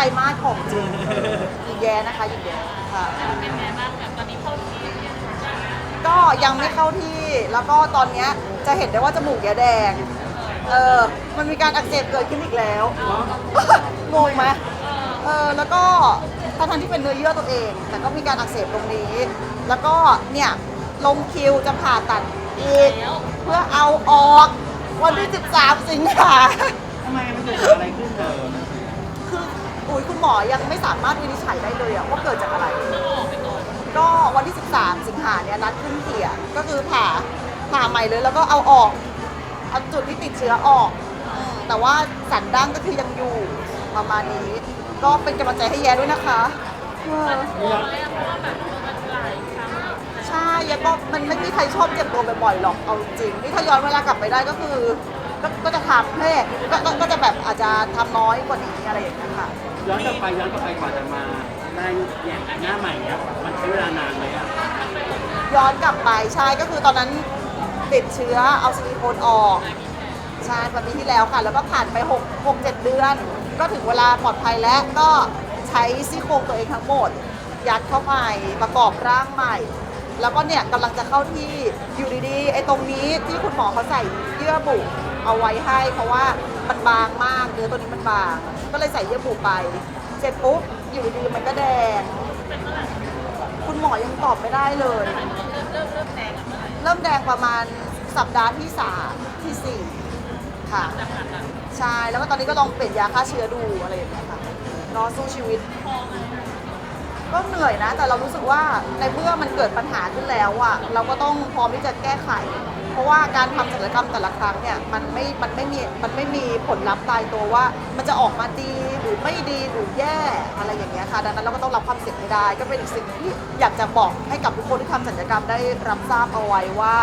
ตรมาสของจริงหญิงแย้นะคะหญิงแย้ค่ะ เป็นไงบ้างแบบตอนนี้เข้าที่เนี่ยก็ยังไม่เข้าที่แล้วก็ตอนเนี้ยจะเห็นได้ว่าจมูกแย้แดง เออมันมีการอักเสบเกิดขึ้นอีกแล้ว งงไหมเออแล้วก็ทั้งทที่เป็นเนื้อเยื่อตัวเอง แต่ก็มีการอักเสบตรงนี้ แล้วก็เนี่ยลงคิวจะผ่าตัดอีกเพื่อเอาออกวันที่ 13 สิงหา ทำไมมันเกิดอะไรขึ้นเธอ คืออุ้ยคุณหมอยังไม่สามารถวินิจฉัยได้เลยอะว่าเกิดจากอะไร ก็วันที่ 13 สิงหาเนี่ยนัดขึ้นเขียงก็คือผ่าผ่าใหม่เลยแล้วก็เอาออกเอาจุดที่ติดเชื้อออกอืมแต่ว่าสันดั้งก็คือยังอยู่ประมาณนี้ ก็เป็นกำลังใจให้แย้ด้วยนะคะเออกลัวไหมอะเพราะว่าแบบมันหลายครั้งใช่แย้ก็มันไม่มีใครชอบเจ็บตัวบ่อยๆหรอกเอาจริงนี่ถ้าย้อนเวลากลับไปได้ก็คือก็ก็จะทำเพ่ก็ก็ก็จะแบบอาจจะทำน้อยกว่านี้อะไรอย่างเงี้ยค่ะ ย้อนกลับไปย้อนกลับไปกว่าจะมาได้แย่หน้าใหม่เนี้ยมันใช้เวลานานไหมอะย้อนกลับไปใช่ก็คือตอนนั้นติดเชื้อเอาซิลิโคนออกใช่ปีที่แล้วค่ะ แล้วก็ผ่านไป6 6 7 เดือน ก็ถึงเวลาปลอดภัยแล้วก็ใช้ซี่โครงตัวเองทั้งหมด ยัดเข้าไปประกอบร่างใหม่ แล้วก็เนี่ยกำลังจะเข้าที่อยู่ดีๆไอ้ตรงนี้ที่คุณหมอเขาใส่เยื่อบุ เอาไว้ให้ เพราะว่ามันบางมากเนื้อตัวนี้มันบาง ก็เลยใส่เยื่อบุไป เสร็จปุ๊บอยู่ดีๆมันก็แดง คุณหมอยังตอบไม่ได้เลย เริ่มเริ่มเริ่มแดงเริ่มแดงประมาณสัปดาห์ที่3ที่4ค่ะจากผ่าตัดใช่ แล้วก็ตอนนี้ก็ลองเปลี่ยนยาฆ่าเชื้อดูอะไรอย่างเงี้ยค่ะรอสู้ชีวิตพอไหม ก็เหนื่อยนะ แต่เรารู้สึกว่าในเมื่อมันเกิดปัญหาขึ้นแล้วอะเราก็ต้องพร้อมที่จะแก้ไข เพราะว่าการทำศัลยกรรมแต่ละครั้งเนี่ยมันไม่มันไม่มีมันไม่มีผลลัพธ์ตายตัวว่า มันจะออกมาดีหรือไม่ดีหรือแย่อะไรอย่างเงี้ยค่ะดังนั้นเราก็ต้องรับความเสี่ยงให้ได้ ก็เป็นอีกสิ่งที่อยากจะบอกให้กับทุกคนที่ทำศัลยกรรมได้รับทราบเอาไว้ว่า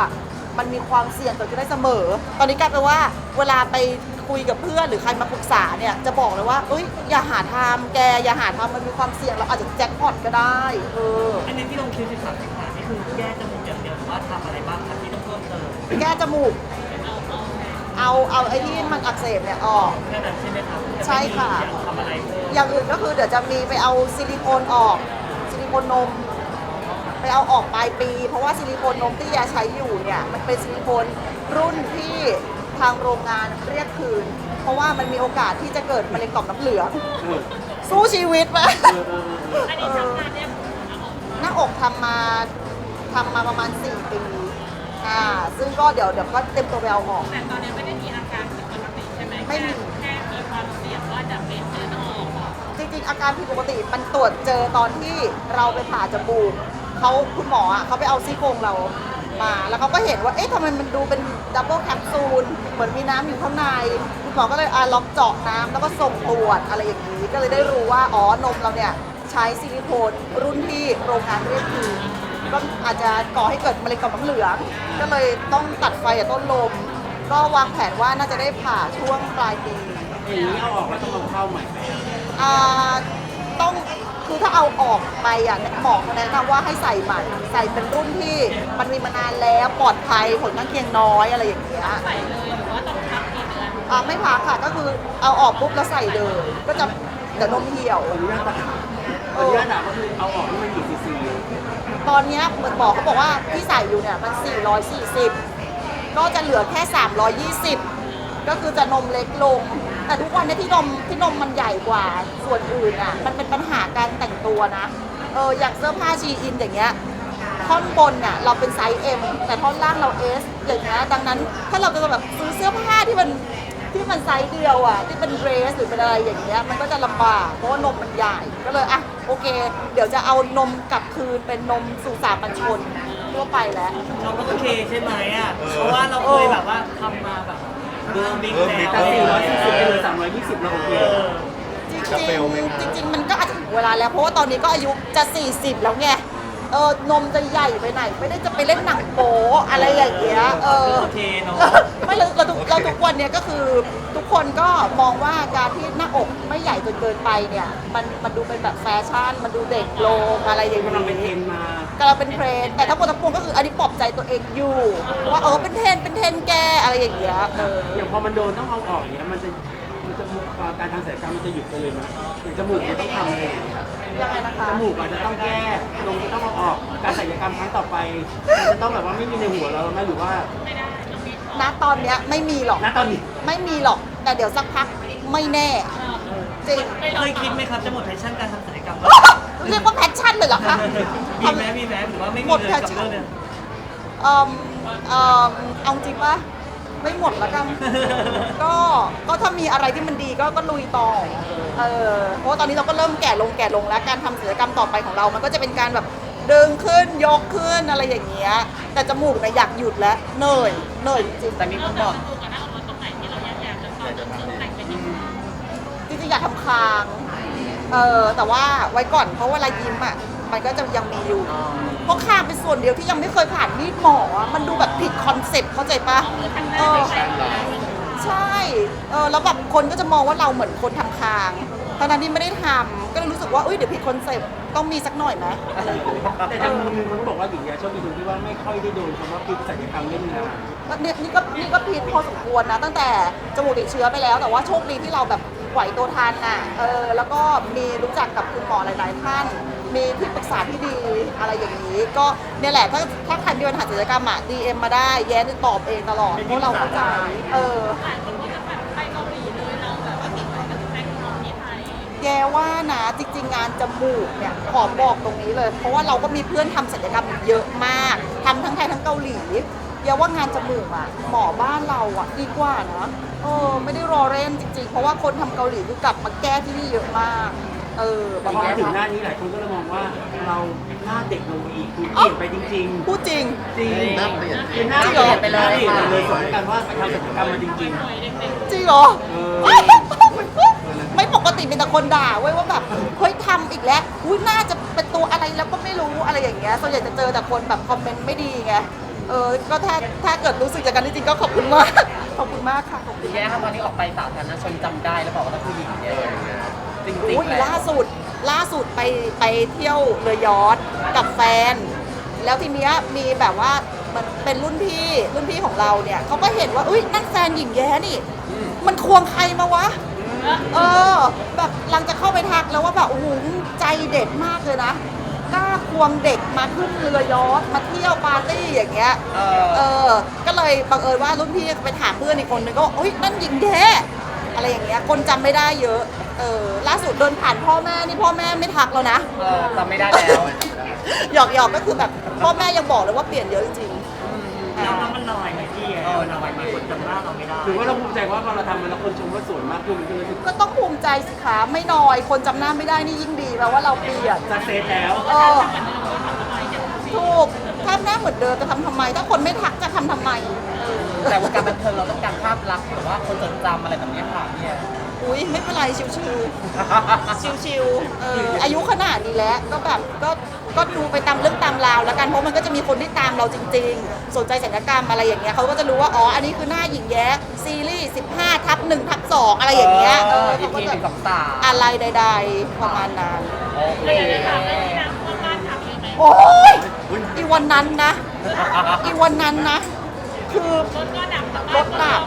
มันมีความเสี่ยงเกิดขึ้นได้เสมอ ตอนนี้กลายเป็นว่าเวลาไป คุยกับเพื่อนหรือใครมาปรึกษาเนี่ยจะบอกเลยว่าเอ้ยอย่าหาทำแกอย่าหาทำมันมีความเสี่ยงเราอาจจะแจ็คพอตก็ได้เอออันนี้ที่ลงคิว13สิงหานี่คือแก้จมูกอย่างเดียวหรือว่าทำอะไรบ้างครับที่ต้องเพิ่มเติมแก้จมูก เอาเอาไอ้ที่มันอักเสบเนี่ยออก แค่นั้นใช่ไหมครับใช่ค่ะ อยากทำอะไรเพิ่มอย่างอื่นก็คือเดี๋ยวจะมีไปเอาซิลิโคนออกซิลิโคนนม ไปเอาออกปลายปี เพราะว่าซิลิโคนนมที่ยาใช้อยู่เนี่ยมันเป็นซิลิโคนรุ่นที่ ทางโรงงานเรียกคืน เพราะว่ามันมีโอกาสที่จะเกิดมะเร็งต่อมน้ำเหลืองเออสู้ชีวิตไหมเออเออเอออันนี้ทำงานเนี่ยหน้าอกทำมาทำมาประมาณ 4 ปี อ่า ซึ่งก็เดี๋ยวเดี๋ยวก็เต็มตัวไปเอาออก แต่ตอนนี้ไม่ได้มีอาการผิดปกติใช่ไหมไม่มี แค่มีความเสี่ยงว่าจะเป็นเลือดออกจริงๆ อาการผิดปกติมันตรวจเจอตอนที่เราไปผ่าจมูกเขาคุณหมออะเขาไปเอาซี่โครงเรา มา แล้วเขาก็เห็นว่า เอ๊ะทำไมมันดูเป็นดับเบิลแคปซูล เหมือนมีน้ำอยู่ข้างใน คุณหมอก็เลยอะล็อกเจาะน้ำแล้วก็ส่งตรวจอะไรอย่างนี้ ก็เลยได้รู้ว่า อ๋อ นมเราเนี่ย ใช้ซิลิโคนรุ่นที่โรงงานเรียกคืนก็อาจจะก่อให้เกิดมะเร็งต่อมน้ำเหลือง ก็เลยต้องตัดไฟจากต้นลม ก็วางแผนว่าน่าจะได้ผ่าช่วงปลายปี อย่างนี้เอาออกแล้วต้องเอาเข้าใหม่ไหมอ่าต้อง คือถ้าเอาออกไปอะหมอเขาแนะนำว่าให้ใส่ใหม่ ใส่เป็นรุ่นที่มันมีมานานแล้วปลอดภัยผลข้างเคียงน้อยอะไรอย่างเงี้ย ใส่เลยหรือว่าต้องพักกี่เดือนอ่าไม่พักค่ะก็คือเอาออกปุ๊บแล้วใส่เลย ก็จะเดี๋ยวนมเหี่ยวขออนุญาตถามขออนุญาตถามก็คือเอาออกนี่มันกี่ซีซีตอนเนี้ยเหมือนบอกเขาบอกว่าที่ใส่อยู่เนี่ยมัน 440 ก็จะเหลือแค่ 320 ก็คือจะนมเล็กลง แต่ทุกวันเนี้ที่นมที่นมมันใหญ่กว่าส่วนอื่นอะ มันเป็นปัญหาการแต่งตัวนะ เอออย่างเสื้อผ้าชีอินอย่างเงี้ย ท่อนบนเนี่ยเราเป็นไซส์ M แต่ท่อนล่างเรา S อย่างเงี้ย ดังนั้นถ้าเราจะแบบซื้อเสื้อผ้าที่มันที่มันไซส์เดียวอะที่เป็นเดรสหรือเป็นอะไรอย่างเงี้ยมันก็จะลำบากเพราะว่านมมันใหญ่ก็เลยอะโอเค เดี๋ยวจะเอานมกลับคืนเป็นนมสู่สามัญชนทั่วไปแล้ว เราก็โอเคใช่ไหมอะ เพราะว่าเราเคยแบบว่าทำมาแบบ เบอร์บิ๊กแล้วแต่440เป็นสามร้อยยี่สิบเราโอเคเออจริงๆจริง ๆ มันก็อาจจะถึงเวลาแล้ว เพราะว่าตอนนี้ก็อายุจะ 40 แล้วไง เออนมจะใหญ่ไปไหน ไม่ได้จะไปเล่นหนังโป๊อะไรอย่างเงี้ย เออ โอเคเนอะไม่เรา เราทุกเราทุกวันเนี้ยก็คือทุกคนก็มองว่าการที่หน้าอกไม่ใหญ่จนเกินไปเนี่ยมันมันดูเป็นแบบแฟชั่น มันดูเด็กลงอะไรอย่างกำลังเป็นเทรนี้นด์มากำลังเป็นเทรนด์แต่ทั้งหมดทั้งปวงก็คืออันนี้ปลอบใจตัวเองอยู่ ว่าเออเป็นเทรนด์เป็นเทรนด์แกอะไรอย่างเงี้ยเอออย่างพอมันโดนต้องเอาออกอย่างเงี้ยมันจะมันจะการทำศัลยกรรมมันจะหยุดไปเลยไหมอย่างจมูกมันต้องทำเลยยังไงนะคะจมูกอาจจะต้องแก้ลงจะต้องเอาออก การศัลยกรรมครั้งต่อไปมันจะต้องแบบว่าไม่มีในหัวเราไหมหรือว่า ณตอนเนี้ยไม่มีหรอก ณตอนนี้ไม่มีหรอก แต่เดี๋ยวสักพักไม่แน่ จริง เคยคิดไหมครับจะหมดแพชชั่นการทำศัลยกรรมเรียกว่าแพชชั่นเลยเหรอคะ มีไหมมีไหมหรือว่าไม่มีหมดเลยแพชกับชั่น เรื่องเนี่ยเอ่อเอ่อเอาจริงปะไม่หมดแล้วกัน ก็ก็ถ้ามีอะไรที่มันดีก็ก็ลุยต่อ เออเพราะว่าตอนนี้เราก็เริ่มแก่ลงแก่ลงแล้วการทำศัลยกรรมต่อไปของเรา มันก็จะเป็นการแบบ ดึงขึ้นยกขึ้นอะไรอย่างเงี้ยแต่จมูกเนี่ยอยากหยุดแล้วเหนื่อยเหนื่อยจริงแต่มีคนบอกถูกกันนะเอารถตรงไหนที่เราอยากอกจะอเติมเติมแต่งเป็นยังไงจริงๆอยากทำคางเออแต่ว่าไว้ก่อนเพราะเวลายิ้มอะมันก็จะยังมีอยู่ เพราะคางเป็นส่วนเดียวที่ยังไม่เคยผ่านมีดหมออะมันดูแบบผิดคอนเซ็ปต์เข้าใจปะเออใช่เออแล้วแบบคนก็จะมองว่าเราเหมือนคนทำคาง ตอนนั้นที่ไม่ได้ทำก็เลยรู้สึกว่าเอ้ยเดี๋ยวผิดคอนเซ็ปต์ต้องมีสักหน่อยไหมอะไรอย่างเงี้ยแต่ทางมุมนึงมันก็บอกว่าอย่างเงี้ยโชคดีตรงที่ว่าไม่ค่อยได้โดนคำว่าพิษศัลยกรรมเล่นงานแล้วเนี่ยนี่ก็นี่ก็ผิดพอสมควรนะ ตั้งแต่จมูกติดเชื้อไปแล้ว แต่ว่าโชคดีที่เราแบบไหวตัวทันน่ะเออแล้วก็มีรู้จักกับคุณหมอหลาย ๆ ท่าน มีที่ปรึกษาที่ดีอะไรอย่างนี้ ก็เนี่ยแหละถ้าถ้าใครมีปัญหาศัลยกรรมอะ DM มาได้แย้จะตอบเองตลอดเพราะเราเข้าใจเออ ว่านะจริง ๆ งานจมูกเนี่ยขอบอกตรงนี้เลย เพราะว่าเราก็มีเพื่อนทำศัลยกรรมเยอะมากทำทั้งไทยทั้งเกาหลีแกว่างานจมูกอะหมอบ้านเราอะดีกว่านะเออไม่ได้รอเล่นจริง ๆ เพราะว่าคนทำเกาหลีคือกลับมาแก้ที่นี่เยอะมาก เออปพอระมามาณถึงหนั้น้านนี้หลายคนก็เลยมองว่าเราหน้าเด็กลงอีกคือเปลี่ยนไปจริงพูดจริง ๆจริงหน้าเปลี่ยนคือหน้าเปลี่ยนไปเลยหน้าเปลี่ยนเลยสมกันว่าไปทำศัลยกรรมมาจริง จริงเหรอเออไม่ปกติเป็นแต่คนด่าเว้ยว่าแบบเฮ้ยทำอีกแล้วอุ้ยน่าจะเป็นตัวอะไรแล้วก็ไม่รู้อะไรอย่างเงี้ยส่วนใหญ่จะเจอแต่คนแบบคอมเมนต์ไม่ดีไงเออก็ถ้าถ้าเกิดรู้สึกอย่างนั้นจริงๆก็ขอบคุณมากขอบคุณมากค่ะขอบคุณแย่ครับตอนนี้ออกไปสาธารณชนจำได้แล้วบอกว่าต้องผู้หญิงเนี่ยจริงอุ้ยๆแหละล่าสุดล่าสุดไปไปเที่ยวเรือยอทกับแฟน แล้วทีเนี้ยมีแบบว่ามันเป็นรุ่นพี่รุ่นพี่ของเราเนี่ยเขาก็เห็นว่าอุ้ยนั่นแฟนหญิงแย้นี่ มันควงใครมาวะ เออ แบบหลังจากเข้าไปทักแล้วว่าแบบโอ้โหใจเด็ดมากเลยนะกล้าควงเด็กมาขึ้นเรือยอทมาเที่ยวปาร์ตี้อย่างเงี้ย เอเอออ ก็เลยบังเอิญว่ารุ่นพี่ไปถามเพื่อนอีกคนนึงก็บอกเฮ้ยนั่นหญิงแท้อะไรอย่างเงี้ย คนจำไม่ได้เยอะ เออ ล่าสุดเดินผ่านพ่อแม่นี่พ่อแม่ไม่ทักแล้วนะ เออจำไม่ได้แล้ว หยอกหยอกๆก็คือแบบพ่อแม่ยังบอกเลยว่าเปลี่ยนเยอะจริงๆ แล้วอ่ามันลอยไหมพี่เออมันลอยไหมคนจำหน้าเราไม่ได้ถือว่าเราภูมิใจว่าพอเราทำมันแล้วคนชมว่าสวยมากขึ้นมันก็เลยก็ต้องภูมิใจสิคะไม่น้อย คนจำหน้าไม่ได้นี่ยิ่งดีแปลว่าเราเปลี่ยนสักเซสแล้วเออถูกถ้าหน้าเหมือนเดิมจะทำทำไม ถ้าคนไม่ทักจะทำทำไมเออแต่วงการบันเทิงเราต้องการภาพลักษณ์หรือว่าคนจดจำอะไรแบบเนี้ยค่ะเนี่ย อุ้ยไม่เป็นไรชิวๆชิวๆเอออายุขนาดนี้แล้วก็แบบก็ก็ดูไปตามเรื่องตามราวแล้วกันเพราะมันก็จะมีคนที่ตามเราจริง ๆ สนใจศัลยกรรมอะไรอย่างเงี้ยเขาก็จะรู้ว่าอ๋ออันนี้คือหน้าหญิงแย้ซีรีส์15ทับ1ทับ2อะไรอย่างเงี้ยเอออีเขาก็พีหจะนึ่งสองสามอะไรใด ๆ ประมาณนั้นโอเคเลยจะถามว่าที่น้ำท่วมบ้านถามเลยไหมโอ้ยอีวันนั้นนะ อีวันนั้นนะ คือรถก็ดับแต่รบ้านถก็ดับ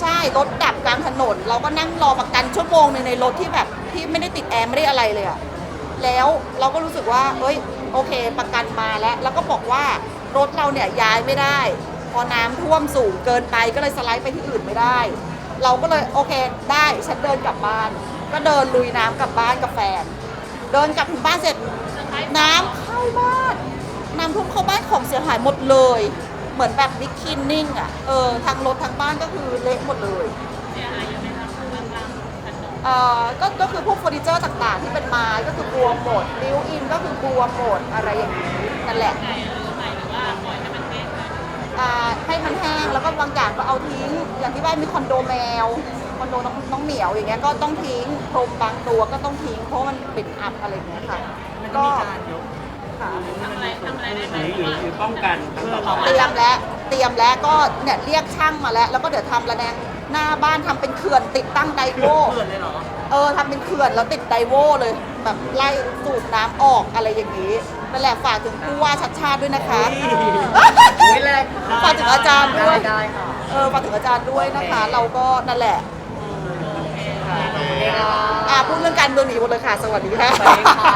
ใช่รถดับกลางถนน เราก็นั่งรอประกันชั่วโมงหนึงในรถที่แบบที่ไม่ได้ติดแอร์ไม่ได้อะไรเลยอะแล้วเราก็รู้สึกว่าเฮ้ยโอเค ประกันมาแล้ว แล้วก็บอกว่ารถเราเนี่ยย้ายไม่ได้ พอน้ำท่วมสูงเกินไปก็เลยสไลด์ไปที่อื่นไม่ได้ เราก็เลยโอเคได้ฉันเดินกลับบ้าน ก็เดินลุยน้ำกลับบ้านกับแฟนเดินกลับถึงบ้านเสร็จน้ำเข้าบ้านน้ำท่วมเข้าบ้านของเสียหายหมดเลย เหมือนแบบบิ๊กคินนิ่งอะเออทางรถทางบ้านก็คือเละหมดเลยเสียหายเยอะไหมครับบางบางถนนเอ่อก็ก็คือพวกเฟอร์นิเจอร์ต่างๆ ที่เป็นไม้ก็คือบวมหมดบิวอินก็คือบวมหมดอะไรอย่างนี้นั่นแหละไงหรือไม่หรือว่าปล่อยให้มันแห้งไปอ่าให้มันแห้งแล้วก็บางอย่างก็เอาทิ้ง อย่างที่บ้านมีคอนโดแมวคอนโดน้องน้องเหมียวอย่างเงี้ยก็ต้องทิ้งพรมบางตัวก็ต้องทิ้งเพราะมันปิดอับอะไรอย่างเงี้ยค่ะมันก็ก็มีการยกค่ะ ทำอะไรทำอะไรได้ไหมหรือหรือหรือป้องกันครั้งต่อไปเตรียมแล้วเตรียมแล้วก็เนี่ยเรียกช่างมาแล้ว แล้วก็เดี๋ยวทำระแนงหน้าบ้านทำเป็นเขื่อนติดตั้งไดโว เพื่อนเลยเหรอเออทำเป็นเขื่อนแล้วติดไดโวเลย แบบไล่สูบน้ำออกอะไรอย่างนี้นั่นแหละฝากถึงผู้ว่าชัดชาติด้วยนะคะอุ้ยแรกฝากถึงอาจารย์ด้ได้วยได้ค่ะเออฝากถึงอาจารย์ด้วยนะคะ เราก็นั่นแหละโอ่าพูดเรื่องการเมืองหนีหมดเลยค่ะ สวัสดีค่ะ สวัสดีค่ะ